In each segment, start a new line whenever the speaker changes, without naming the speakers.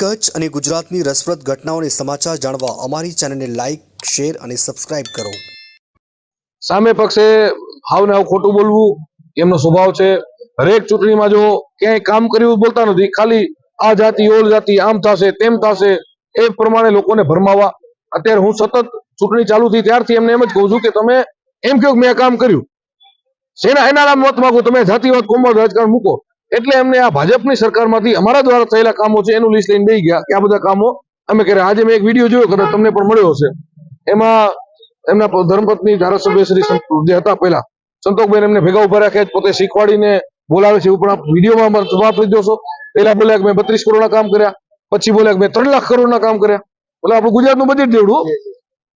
કચ્છ અને ગુજરાતની રસપ્રદ ઘટનાઓને સમાચાર જાણવા અમારી ચેનલને લાઇક શેર અને સબસ્ક્રાઇબ કરો.
સામે પક્ષે હાવ ને હાવ ખોટું બોલવું એમનો સ્વભાવ છે. હરેક ચૂંટણીમાં જો ક્યાંય કામ કર્યું બોલતા નથી, ખાલી આ જાતિ, ઓલ જાતિ, આમ થશે, તેમ થશે, એ પ્રમાણે લોકોને ભરમાવા. અત્યારે હું સતત ચૂંટણી ચાલુ થઈ ત્યારથી એમને એમ જ કહું છું કે તમે એમ કહો મેં કામ કર્યું. સેના, એના મત માંગો, તમે જાતિવાદ કોમળ રાજકારણ મૂકો. એટલે એમને આ ભાજપની સરકારમાંથી અમારા દ્વારા થયેલા કામો છે એનું લિસ્ટ લઈને દઈ ગયા કે આ બધા કામો અમે કર્યા. આજે મેં એક વીડિયો જોયો કદાચ તમને પણ મળ્યો હશે. એમાં એમના ધર્મપત્ની ધારાસભ્ય શ્રી જે હતા પહેલા સંતોષબેન એમને ભેગા ઊભા રાખ્યા છે, પોતે શીખવાડીને બોલાવે છે. એવું પણ આપ વિડીયોમાં અમારે જવાબ આપી જોશો પહેલા બોલ્યા કે મેં બત્રીસ કરોડના કામ કર્યા પછી બોલ્યા કે મેં ત્રણ લાખ કરોડના કામ કર્યા. એટલે આપણું ગુજરાતનું બજેટ જેવડું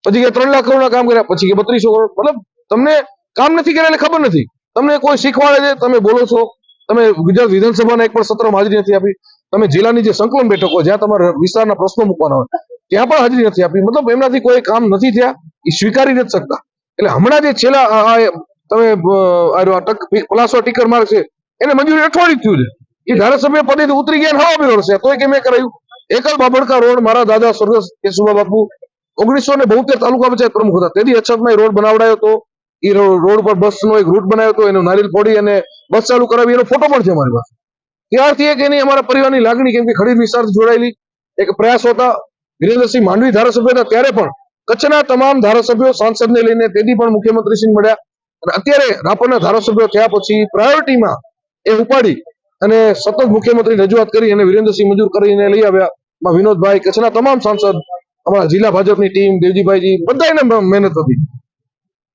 પછી કે ત્રણ લાખ કરોડના કામ કર્યા પછી કે બત્રીસો કરોડ. મતલબ તમને કામ નથી કર્યા એટલે ખબર નથી. તમને કોઈ શીખવાડે છે તમે બોલો છો. તમે ગુજરાત વિધાનસભાના એક પણ સત્રમાં હાજરી નથી આપી. તમે જિલ્લાની જે સંકલન બેઠકો જ્યાં તમારા વિસ્તારના પ્રશ્નો મૂકવાના હોય, ત્યાં પણ હાજરી નથી આપી. મતલબ એમનાથી કોઈ કામ નથી થયા. એ સ્વીકારી નથી શકતા. એટલે હમણાં જે છેલ્લા તમે પલાસવા ટીકર માર્ગ છે, એને મંજૂરી અઠવાડિયું થયું છે. એ ધારાસભ્ય પદેથી ઉતરી ગયા હવા બી તોય કે મેં કરાયું? એકલ બાબડકા રોડ, મારા દાદા સ્વર્ગસ્થ કેશુભા બાપુ, ઓગણીસો ને બોતેર તાલુકા પંચાયત પ્રમુખ હતા. તેથી અછતમાં રોડ બનાવડાયો હતો એ રોડ પર બસનો એક રૂટ બનાવ્યો હતો, એનો નારિયેલ ફોડી અને બસ ચાલુ કરાવી, એનો ફોટો પણ છે અમારી પાસે. ત્યારથી એક એની અમારા પરિવારની લાગણી, કેમ કે ખડીર વિસ્તાર જોડાયેલી, એક પ્રયાસ હતા વિરેન્દ્રસિંહ માંડવી ધારાસભ્ય હતા ત્યારે પણ કચ્છના તમામ ધારાસભ્યો સાંસદને લઈને તેથી પણ મુખ્યમંત્રીશ્રી મળ્યા. અને અત્યારે રાપરના ધારાસભ્યો થયા પછી પ્રાયોરિટીમાં એ ઉપાડી અને સતત મુખ્યમંત્રી રજૂઆત કરી અને વિરેન્દ્રસિંહ મંજૂર કરીને લઈ આવ્યા. વિનોદભાઈ, કચ્છના તમામ સાંસદ, અમારા જિલ્લા ભાજપની ટીમ, દેવજીભાઈજી બધાને મહેનત હતી.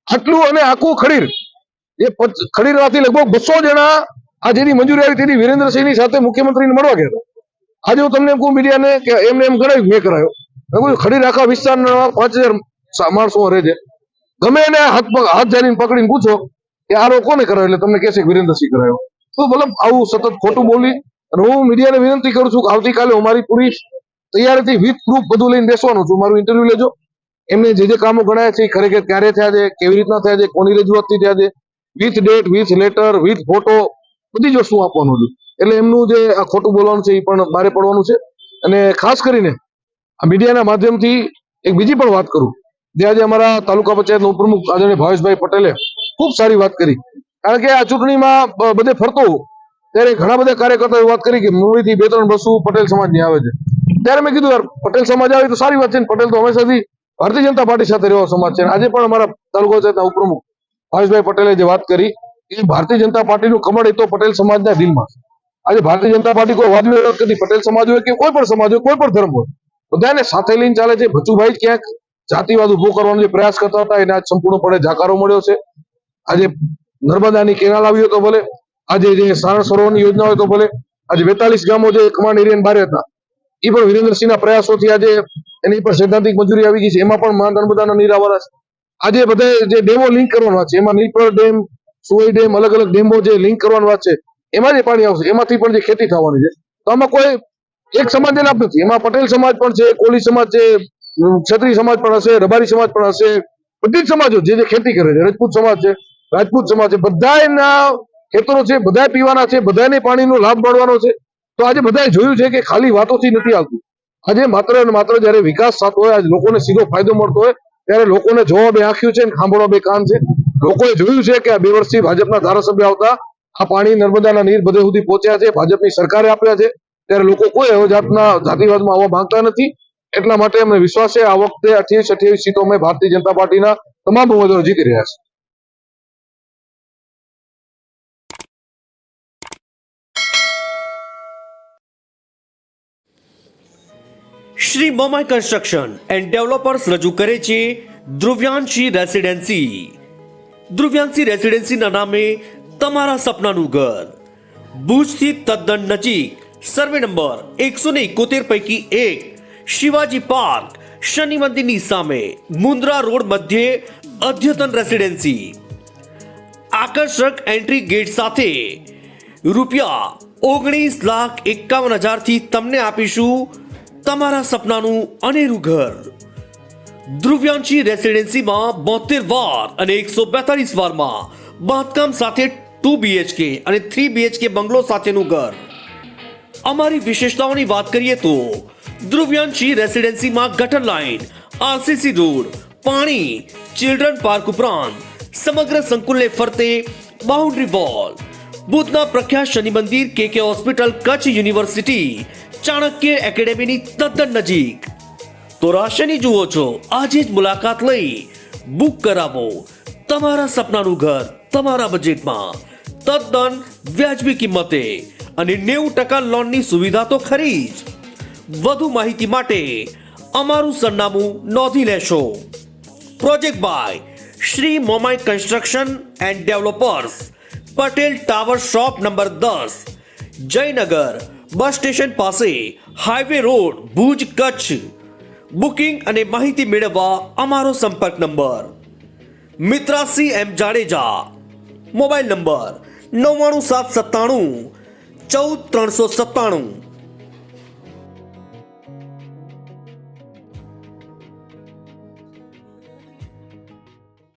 આટલું અને આખું ખડીર. એ ખડીરમાંથી લગભગ બસો જણા આ જેની મંજૂરી આવી તેની વિરેન્દ્રસિંહની સાથે મુખ્યમંત્રીને મળવા ગયા આજે હું તમને એમ કહું મીડિયાને કે એમને એમ કરાયું મેં કરાયો. મેં ખડીર આખા વિસ્તારના પાંચ હજાર માણસો રહે છે. ગમે એને હાથ હાથ જારીને પકડીને પૂછો કે આ લોકો કોને કરાયો? એટલે તમને કહેશે વિરેન્દ્રસિંહ કરાયો. તો મતલબ આવું સતત ખોટું બોલી અને હું મીડિયાને વિનંતી કરું છું કે આવતીકાલે અમારી પૂરી તૈયારીથી વિથ પ્રૂફ બધું લઈને બેસવાનું છું. મારું ઇન્ટરવ્યુ લેજો. એમને જે જે કામો ગણાયા છે એ ખરેખર ક્યારે થયા છે, કેવી રીતના થયા છે, કોની રજૂઆતથી થયા છે with date with letter with photo બધી જ વસ્તુ આપવાનું હતું. એટલે એમનું જે આ ખોટું બોલવાનું છે એ પણ બારે પડવાનું છે. અને ખાસ કરીને આ મીડિયાના માધ્યમથી એક બીજી પણ વાત કરું. જે આજે અમારા તાલુકા પંચાયતના ઉપપ્રમુખ આદરણીય ભાવેશભાઈ પટેલે ખૂબ સારી વાત કરી. કારણ કે આ ચૂંટણીમાં બધે ફરતો ત્યારે ઘણા બધા કાર્યકર્તાઓએ વાત કરી કે મુંબઈથી બે ત્રણ બસો પટેલ સમાજની આવે છે. ત્યારે મેં કીધું, યાર, પટેલ સમાજ આવે તો સારી વાત છે પટેલ તો હંમેશાથી ભારતીય જનતા પાર્ટી સાથે રહેવા સમાજ છે. આજે પણ અમારા તાલુકા પંચાયતના ઉપપ્રમુખ ભાવેશભાઈ પટેલે જે વાત કરી, એ ભારતીય જનતા પાર્ટીનું કમળ એ તો પટેલ સમાજના દિલમાં આજે ભારતીય જનતા પાર્ટી કોઈ વાદ વિરોધ નથી પટેલ સમાજ હોય કે કોઈ પણ સમાજ હોય, કોઈ પણ ધર્મ હોય, બધાને સાથે લઈને ચાલે છે. ભચુભાઈ ક્યાંક જાતિવાદ ઊભો કરવાનો જે પ્રયાસ કરતા હતા, એને આજ સંપૂર્ણપણે જાકારો મળ્યો છે. આજે નર્મદાની કેનાલ આવી તો ભલે, આજે જે સારણ સરોવરની યોજના હોય તો ભલે, આજે બેતાલીસ ગામો જે કમાન્ડ એરિયા બહાર હતા એ પણ વિરેન્દ્રસિંહના પ્રયાસોથી આજે એની પર સૈદ્ધાંતિક મંજૂરી આવી ગઈ છે. એમાં પણ મા નર્મદાના નીર આવવાના છે. આજે બધા જે ડેમો લિંક કરવાના છે, એમાં નીલપર ડેમ, સુવઈ ડેમ અલગ અલગ ડેમો જે લિંક કરવાના છે, એમાં જે પાણી આવશે, એમાંથી પણ જે ખેતી થવાની છે. તો આમાં કોઈ એક સમાજને લાભ નથી. એમાં પટેલ સમાજ પણ છે કોલી સમાજ છે, ક્ષત્રિય સમાજ પણ હશે, રબારી સમાજ પણ હશે. બધી જ સમાજો જે જે ખેતી કરે છે, રાજપૂત સમાજ છે, રાજપૂત સમાજ છે બધાના ખેતરો છે બધા પીવાના છે બધાને પાણીનો લાભ મળવાનો છે. તો આજે બધાએ જોયું છે કે ખાલી વાતોથી નથી આવતું. આજે માત્ર અને માત્ર જયારે વિકાસ થતો હોય, આજે લોકોને સીધો ફાયદો મળતો હોય, ત્યારે લોકોને જોવા બે આંખ્યું છે ખાંભળો બે કાન છે. લોકોએ જોયું છે કે આ બે વર્ષથી ભાજપના ધારાસભ્ય આવતા, આ પાણી, નર્મદાના નીર બધે સુધી પહોંચ્યા છે, ભાજપની સરકારે આપ્યા છે. ત્યારે લોકો કોઈ એવો જાતના જાતિવાદમાં આવવા માંગતા નથી. એટલા માટે અમને વિશ્વાસ છે આ વખતે અઠ્યાવીસ અઠ્યાવીસ સીટો અમે ભારતીય જનતા પાર્ટીના તમામ ઉમેદવારો જીતી રહ્યા છે.
Shri Momai construction and developers રજૂ કરે છે ધ્રુવ્યાંશી રેસિડેન્સી. ધ્રુવ્યાંશી રેસિડેન્સીના નામે તમારા સપનાનું ઘર. ભુજથી તદ્દન નજીક, સર્વે નંબર એકસો ને એકોતેર પૈકી એક, શિવાજી પાર્ક, શનિ મંદિરની સામે, મુન્દ્રા રોડ મધ્યે અદ્યતન રેસિડેન્સી. આકર્ષક એન્ટ્રી ગેટ સાથે રૂપિયા ઓગણીસ લાખ એકાવન હજારથી તમને આપીશું તમારા સપનાનું અનેરું ઘર. ધ્રુવ્યાંશી રેસિડેન્સીમાં બોતેર વાર અને એકસો બેતાલીસ વારમાં બાંધકામ સાથે ટુ બીએચકે અને થ્રી બીએચકે બંગલો સાથેનું ઘર. અમારી વિશેષતાઓની વાત કરીએ તો, ધ્રુવ્યાંશી રેસિડેન્સીમાં ગટર લાઇન આરસીસી રોડ, પાણી, ચિલ્ડ્રન પાર્ક ઉપરાંત સમગ્ર સંકુલને ફરતે બાઉન્ડ્રી વોલ ભૂતના પ્રખ્યાત Shani Mandir K K hospital Kutch university Chanakya એકેડેમીની તદ્દન નજીક. તો રાશિની જુઓ છો, આજે જ મુલાકાત લઈ બુક કરાવો. તમારા સપનાનું ઘર તમારા બજેટમાં. તદ્દન વ્યાજબી કિંમતે અને નેવું ટકા લોનની સુવિધા તો ખરી જ. વધુ માહિતી માટે અમારું સરનામું નોંધી લેશો. Project by Shri Momai construction and developers, Patel tower shop number દસ, જયનગર બસ સ્ટેશન પાસે highway road, Bhuj, Kutch. Booking અને માહિતી મેળવવા અમારો સંપર્ક number Mitrasi M Jadeja. Mobile number નવ્વાણું સાત સત્તાણું ચૌદ ત્રણસો સત્તાણું.